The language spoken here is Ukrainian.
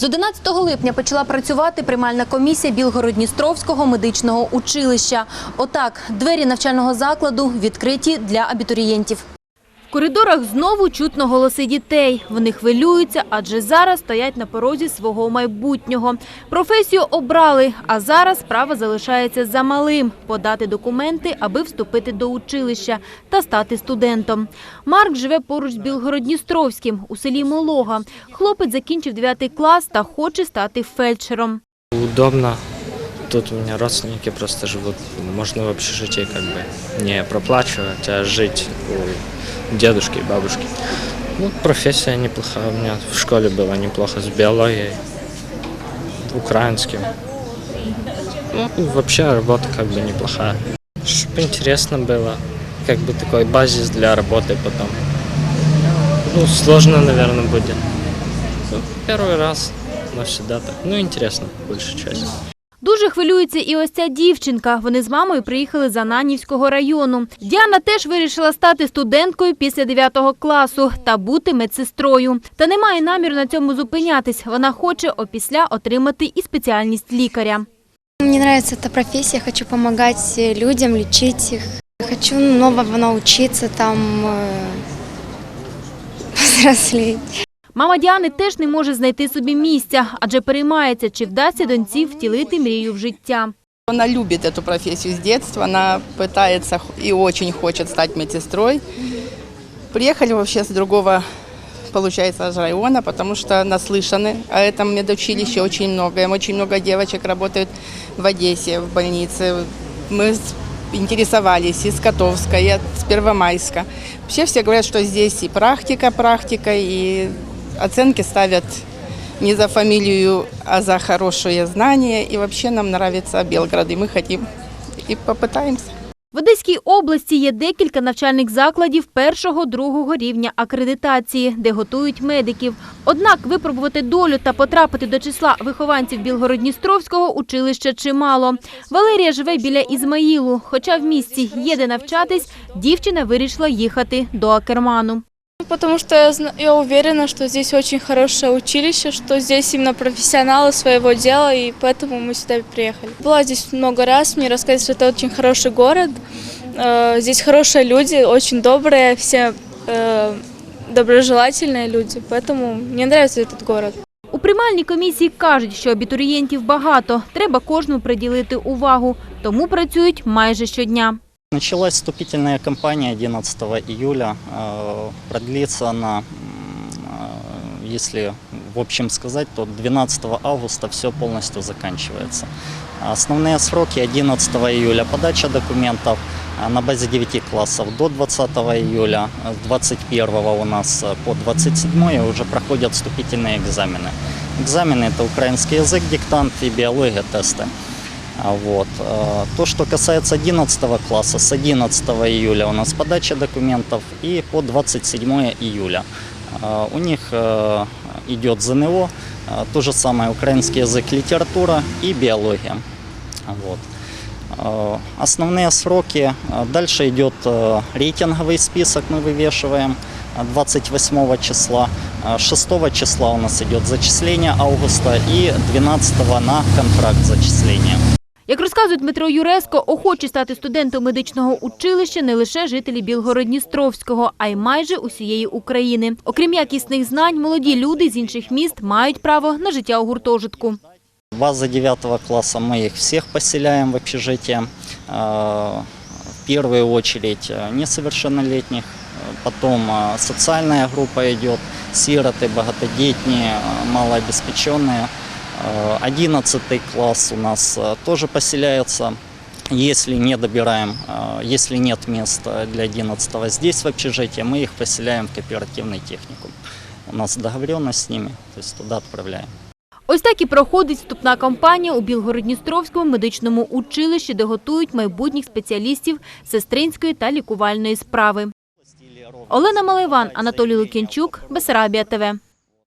З 11 липня почала працювати приймальна комісія Білгород-Дністровського медичного училища. Отак, двері навчального закладу відкриті для абітурієнтів. В коридорах знову чутно голоси дітей. Вони хвилюються, адже зараз стоять на порозі свого майбутнього. Професію обрали, а зараз справа залишається за малим – подати документи, аби вступити до училища та стати студентом. Марк живе поруч з Білгород-Дністровським у селі Молога. Хлопець закінчив 9 клас та хоче стати фельдшером. Удобно. Тут у меня родственники просто живут. Можно в общежитии как бы не проплачивать, а жить у дедушки и бабушки. Ну, профессия неплохая. У меня в школе было неплохо с биологией, украинским. Ну, вообще работа как бы неплохая. Чтобы интересно было, как бы такой базис для работы потом. Ну, сложно, наверное, будет. Ну, первый раз, но всегда так. Ну, интересно, большая часть. Дуже хвилюється і ось ця дівчинка. Вони з мамою приїхали з Ананівського району. Діана теж вирішила стати студенткою після 9 класу та бути медсестрою. Та не має наміру на цьому зупинятись. Вона хоче опісля отримати і спеціальність лікаря. Мне нравится эта профессия, хочу помогать людям, лечить их. Хочу нового научиться, там э, повзрослеть. Мама Діани теж не може знайти собі місця, адже переймається, чи вдасться доньці втілити мрію в життя. Она любит эту профессию с детства, она пытается и очень хочет стать медсестрой. Приехали вообще с другого, получается, аж района, потому что наслышаны о этом медучилище очень много. Очень много девочек работают в Одессе, в больнице. Мы с- интересовались из Котовска, и от- с Первомайска. Вообще все говорят, что здесь и практика, практика, и оценки ставят не за фамилию, а за хорошее знание. И вообще нам нравится Белгород, и мы хотим и попытаемся. В Одеській області є декілька навчальних закладів першого-другого рівня акредитації, де готують медиків. Однак випробувати долю та потрапити до числа вихованців Білгород-Дністровського училища чимало. Валерія живе біля Ізмаїлу. Хоча в місті є де навчатись, дівчина вирішила їхати до Акерману Потому что я, зна- я уверена, что здесь очень хорошее училище, что здесь именно профессионалы своего дела, и поэтому мы сюда приехали. Была здесь много раз, мне рассказывали, что это очень хороший город, э, здесь хорошие люди, очень добрые, все э, доброжелательные люди, поэтому мне нравится этот город. У приймальній комісії кажуть, що абітурієнтів багато, треба кожному приділити увагу, тому працюють майже щодня. Началась вступительная кампания 11 июля. Э, Продлится она, э, если в общем сказать, то 12 августа все полностью заканчивается. Основные сроки 11 июля подача документов э, на базе 9 классов до 20 июля, с 21 у нас по 27 уже проходят вступительные экзамены. Экзамены это украинский язык, диктант и биология тесты. А Вот. э, То, что касается 11 класса, с 11 июля у нас подача документов и по 27 июля. Э, У них э, идет ЗНО, то же самое украинский язык, литература и биология. Вот. Основные сроки. Дальше идет рейтинговый список, мы вывешиваем э, 28 числа. Э, 6 числа у нас идет зачисление августа и 12 на контракт зачисления. Як розказує Дмитро Юреско, охочі стати студентом медичного училища не лише жителі Білгород-Дністровського, а й майже усієї України. Окрім якісних знань, молоді люди з інших міст мають право на життя у гуртожитку. База 9 класса мы их всех поселяем в общежитие. Э, В первую очередь э, несовершеннолетних, э, потом э, социальная группа идет, сироты, богатодетные, э, малообеспеченные. Э, 11 класс у нас э, тоже поселяется. Если не добираем, э, если нет мест э, для 11 здесь в общежитии, мы их поселяем в кооперативный техникум. У нас договоренность с ними, то есть туда отправляем. Ось так і проходить вступна кампанія у Білгород-Дністровському медичному училищі, де готують майбутніх спеціалістів сестринської та лікувальної справи. Олена Малайван, Анатолій Лук'янчук, Бесарабія ТВ.